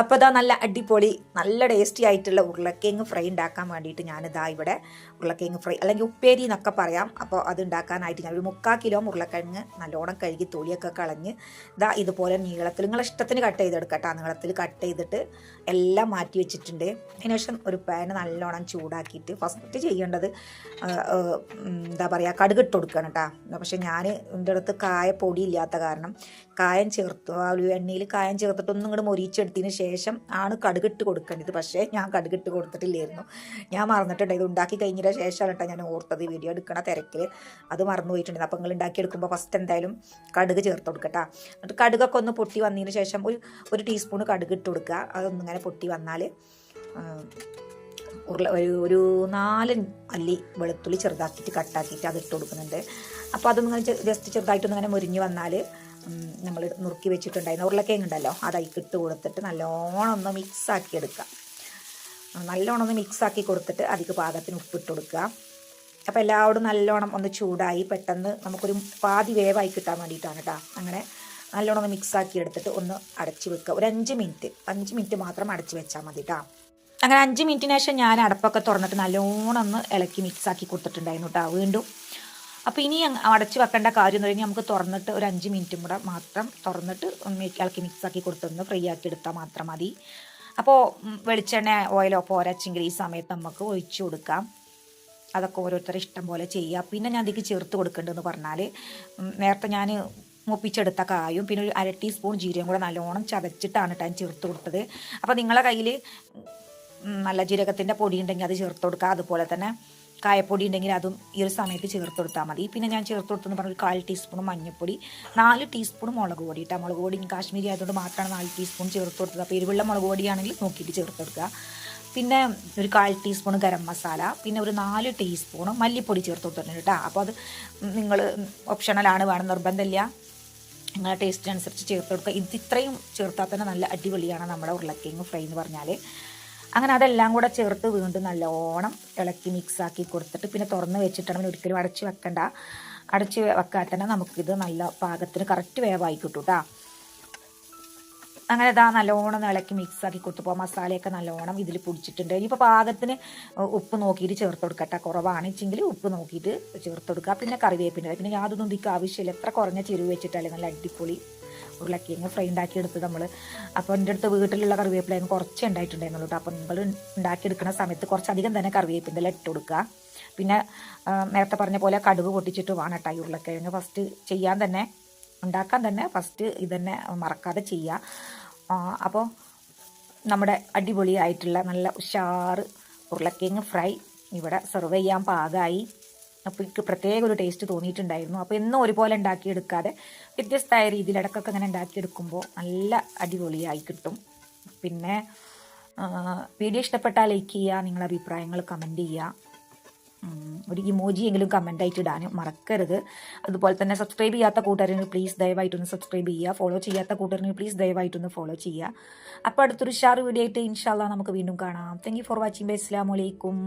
അപ്പോൾ ഇതാ നല്ല അടിപൊളി നല്ല ടേസ്റ്റി ആയിട്ടുള്ള ഉരുളക്കിഴങ്ങ് ഫ്രൈ ഉണ്ടാക്കാൻ വേണ്ടിയിട്ട് ഞാനിതാ ഇവിടെ ഉരുളക്കിഴങ്ങ് ഫ്രൈ അല്ലെങ്കിൽ ഉപ്പേരി എന്നൊക്കെ പറയാം. അപ്പോൾ അത് ഉണ്ടാക്കാനായിട്ട് ഞാൻ ഒരു മുക്കാൽ കിലോ ഉരുളക്കിഴങ്ങ് നല്ലോണം കഴുകി തൊലിയൊക്കെ കളഞ്ഞ് ഇതാ ഇതുപോലെ നീളത്തിൽ നിങ്ങളെ ഇഷ്ടത്തിന് കട്ട് ചെയ്തെടുക്കട്ടെ. നീളത്തിൽ കട്ട് ചെയ്തിട്ട് എല്ലാം മാറ്റി വെച്ചിട്ടുണ്ട്. അതിനുശേഷം ഒരു പാന് നല്ലോണം ചൂടാക്കിയിട്ട് ഫസ്റ്റ് ചെയ്യേണ്ടത് എന്താ പറയുക കടുകിട്ട് കൊടുക്കണം കേട്ടോ പക്ഷേ ഞാൻ എന്റെ അടുത്ത് കായ പൊടി ഇല്ലാത്ത കാരണം കായം ചേർത്തു ആ എണ്ണയിൽ കായം ചേർത്തിട്ട് ഒന്നും ഇങ്ങോട്ട് മൊരിച്ചെടുത്തതിന് ശേഷം ആണ് കടുകിട്ട് കൊടുക്കേണ്ടത്. പക്ഷേ ഞാൻ കടുകിട്ട് കൊടുത്തിട്ടില്ലായിരുന്നു. ഞാൻ മറന്നിട്ടുണ്ട്. ഇത് ഉണ്ടാക്കി കഴിഞ്ഞതിന് ശേഷമാണ് കേട്ടോ ഞാൻ ഓർത്തത് വീഡിയോ എടുക്കണ തിരക്കിൽ അത് മറന്നു പോയിട്ടുണ്ട്. അപ്പോൾ നിങ്ങൾ ഉണ്ടാക്കിയെടുക്കുമ്പോൾ ഫസ്റ്റ് എന്തായാലും കടുക് ചേർത്ത് കൊടുക്കട്ടാ എന്നിട്ട് കടുകൊക്കെ ഒന്ന് പൊട്ടി വന്നതിന് ശേഷം ഒരു ഒരു ടീസ്പൂൺ കടുക് ഇട്ട് കൊടുക്കുക അതൊന്നിങ്ങനെ പൊട്ടി വന്നാൽ ഉരുള ഒരു ഒരു നാല് അല്ലി വെളുത്തുള്ളി ചെറുതാക്കിയിട്ട് കട്ടാക്കിയിട്ട് അത് ഇട്ട് കൊടുക്കുന്നുണ്ട്. അപ്പോൾ അതൊന്നിങ്ങനെ ജസ്റ്റ് ചെറുതായിട്ടൊന്നും അങ്ങനെ മുരിഞ്ഞ് വന്നാൽ നമ്മൾ നുറുക്കി വെച്ചിട്ടുണ്ടായിരുന്ന ഉരുളക്കിഴങ്ങ് ഉണ്ടല്ലോ അത് അതിക്ക് ഇട്ട് കൊടുത്തിട്ട് നല്ലോണം ഒന്ന് മിക്സാക്കി എടുക്കുക നല്ലോണം ഒന്ന് മിക്സാക്കി കൊടുത്തിട്ട് അതിക്ക് പാകത്തിന് ഉപ്പിട്ട് കൊടുക്കുക അപ്പോൾ എല്ലാവരും നല്ലോണം ഒന്ന് ചൂടായി പെട്ടെന്ന് നമുക്കൊരു പാതി വേവായി കിട്ടാൻ വേണ്ടിയിട്ടാണ് കേട്ടോ അങ്ങനെ നല്ലോണം ഒന്ന് മിക്സാക്കി എടുത്തിട്ട് ഒന്ന് അടച്ച് വെക്കുക ഒരു അഞ്ച് മിനിറ്റ് അഞ്ച് മിനിറ്റ് മാത്രം അടച്ച് വെച്ചാൽ മതി കേട്ടോ അങ്ങനെ അഞ്ച് മിനിറ്റിന് ശേഷം ഞാൻ അടപ്പൊക്കെ തുറന്നിട്ട് നല്ലോണം ഒന്ന് ഇളക്കി മിക്സാക്കി കൊടുത്തിട്ടുണ്ടായിരുന്നു കേട്ടോ വീണ്ടും അപ്പോൾ ഇനി അടച്ച് വെക്കേണ്ട കാര്യം എന്ന് പറഞ്ഞാൽ നമുക്ക് തുറന്നിട്ട് ഒരു അഞ്ച് മിനിറ്റും കൂടെ മാത്രം തുറന്നിട്ട് ഇളക്കി മിക്സ് ആക്കി കൊടുത്തൊന്ന് ഫ്രീ ആക്കി എടുത്താൽ മാത്രം മതി. അപ്പോൾ വെളിച്ചെണ്ണ ഓയിലോ പോരച്ചെങ്കിൽ ഈ സമയത്ത് നമുക്ക് ഒഴിച്ചു കൊടുക്കാം. അതൊക്കെ ഓരോരുത്തരുടെ ഇഷ്ടം പോലെ ചെയ്യുക പിന്നെ ഞാൻ അതിലേക്ക് ചേർത്ത് കൊടുക്കേണ്ടതെന്ന് പറഞ്ഞാൽ നേരത്തെ ഞാൻ മുപ്പിച്ചെടുത്ത കായും പിന്നെ ഒരു അര ടീസ്പൂൺ ജീരകം കൂടെ നല്ലോണം ചതച്ചിട്ടാണ് ഞാൻ ചേർത്ത് കൊടുത്തത്. അപ്പോൾ നിങ്ങളെ കയ്യിൽ നല്ല ജീരകത്തിന്റെ പൊടി ഉണ്ടെങ്കിൽ അത് ചേർത്ത് കൊടുക്കുക അതുപോലെ തന്നെ കായപ്പൊടി ഉണ്ടെങ്കിൽ അതും ഈ ഒരു സമയത്ത് ചേർത്ത് കൊടുത്താൽ മതി. പിന്നെ ഞാൻ ചേർത്ത് കൊടുത്തെന്ന് പറഞ്ഞാൽ ഒരു കാൽ ടീസ്പൂൺ മഞ്ഞൾപ്പൊടി നാല് ടീസ്പൂൺ മുളക് പൊടി ഇട്ടാൽ മുളക് പൊടി കാശ്മീരി ആയതുകൊണ്ട് മാത്രമാണ് നാല് ടീസ്പൂൺ ചേർത്ത് കൊടുത്തത്. അപ്പോൾ എരിവുള്ള മുളക് പൊടിയാണെങ്കിൽ നോക്കിയിട്ട് ചേർത്ത് കൊടുക്കുക. പിന്നെ ഒരു കാൽ ടീസ്പൂൺ ഗരം മസാല പിന്നെ ഒരു നാല് ടീസ്പൂൺ മല്ലിപ്പൊടി ചേർത്ത് കൊടുത്തിട്ടുണ്ട് കേട്ടോ അപ്പോൾ അത് നിങ്ങൾ ഓപ്ഷണലാണ് വേണം നിർബന്ധമില്ല. നിങ്ങളുടെ ടേസ്റ്റിനനുസരിച്ച് ചേർത്ത് കൊടുക്കുക. ഇത് ഇത്രയും ചേർത്താൽ തന്നെ നല്ല അടിപൊളിയാണ് നമ്മുടെ ഉരുളക്കിഴങ്ങ് ഫ്രൈ എന്ന് പറഞ്ഞാൽ അങ്ങനെ അതെല്ലാം കൂടെ ചേർത്ത് വീണ്ടും നല്ലോണം ഇളക്കി മിക്സാക്കി കൊടുത്തിട്ട് പിന്നെ തുറന്ന് വെച്ചിട്ടാണ് പിന്നെ ഒരിക്കലും അടച്ച് വെക്കണ്ട. അടച്ച് വെക്കാതെ തന്നെ നമുക്കിത് നല്ല പാകത്തിന് കറക്റ്റ് വേവായി കിട്ടും കേട്ടോ അങ്ങനെ ഇതാ നല്ലോണം ഇളക്കി മിക്സാക്കി കൊടുത്തപ്പോൾ മസാലയൊക്കെ നല്ലോണം ഇതിൽ പൊടിച്ചിട്ടുണ്ട്. ഇനിയിപ്പോൾ പാകത്തിന് ഉപ്പ് നോക്കിയിട്ട് ചേർത്ത് കൊടുക്കട്ടെ കുറവാണെച്ചെങ്കിൽ ഉപ്പ് നോക്കിയിട്ട് ചേർത്ത് കൊടുക്കുക പിന്നെ കറിവേപ്പിന്റെ പിന്നെ യാതൊന്നും ഇതിക്ക് ആവശ്യമില്ല. എത്ര കുറഞ്ഞ ചെരുവ് വെച്ചിട്ടല്ലേ നല്ല അടിപൊളി ഉരുളക്കിഴങ്ങ് ഫ്രൈ ഉണ്ടാക്കിയെടുത്ത് നമ്മൾ അപ്പോൾ എന്റെ അടുത്ത് വീട്ടിലുള്ള കറിവേപ്പിലും കുറച്ച് ഉണ്ടായിട്ടുണ്ടായിരുന്നുള്ളൂ അപ്പോൾ നിങ്ങൾ ഉണ്ടാക്കിയെടുക്കുന്ന സമയത്ത് കുറച്ചധികം തന്നെ കറിവേപ്പിന്റെ ഇല ഇട്ട് കൊടുക്കുക. പിന്നെ നേരത്തെ പറഞ്ഞ പോലെ കടുക് പൊട്ടിച്ചിട്ട് വേണം കേട്ടോ ഈ ഉരുളക്കിഴങ്ങ്. ഫസ്റ്റ് ചെയ്യാൻ തന്നെ ഉണ്ടാക്കാൻ തന്നെ ഫസ്റ്റ് ഇതന്നെ മറക്കാതെ ചെയ്യുക. അപ്പോൾ നമ്മുടെ അടിപൊളിയായിട്ടുള്ള നല്ല ഉഷാറ് ഉരുളക്കിഴങ്ങ് ഫ്രൈ ഇവിടെ സെർവ് ചെയ്യാൻ പാകമായി അപ്പോൾ എനിക്ക് പ്രത്യേക ഒരു ടേസ്റ്റ് തോന്നിയിട്ടുണ്ടായിരുന്നു. അപ്പോൾ എന്നും ഒരുപോലെ ഉണ്ടാക്കിയെടുക്കാതെ വ്യത്യസ്തമായ രീതിയിൽ ഇടയ്ക്കൊക്കെ അങ്ങനെ ഉണ്ടാക്കിയെടുക്കുമ്പോൾ നല്ല അടിപൊളിയായി കിട്ടും. പിന്നെ വീഡിയോ ഇഷ്ടപ്പെട്ടാൽ ലൈക്ക് ചെയ്യുക നിങ്ങളുടെ അഭിപ്രായങ്ങൾ കമന്റ് ചെയ്യുക. ഒരു ഇമോജി എങ്കിലും കമന്റ് ആയിട്ട് ഇടാനും മറക്കരുത്. അതുപോലെ തന്നെ സബ്സ്ക്രൈബ് ചെയ്യാത്ത കൂട്ടുകാരന് പ്ലീസ് ദയവായിട്ടൊന്ന് സബ്സ്ക്രൈബ് ചെയ്യുക. ഫോളോ ചെയ്യാത്ത കൂട്ടുകാരന് പ്ലീസ് ദയവായിട്ടൊന്ന് ഫോളോ ചെയ്യുക. അപ്പോൾ അടുത്തൊരു ഷാർ വീഡിയോ ആയിട്ട് ഇൻഷാല്ല നമുക്ക് വീണ്ടും കാണാം. Thank you for watching bye അസ്സാം വലൈക്കും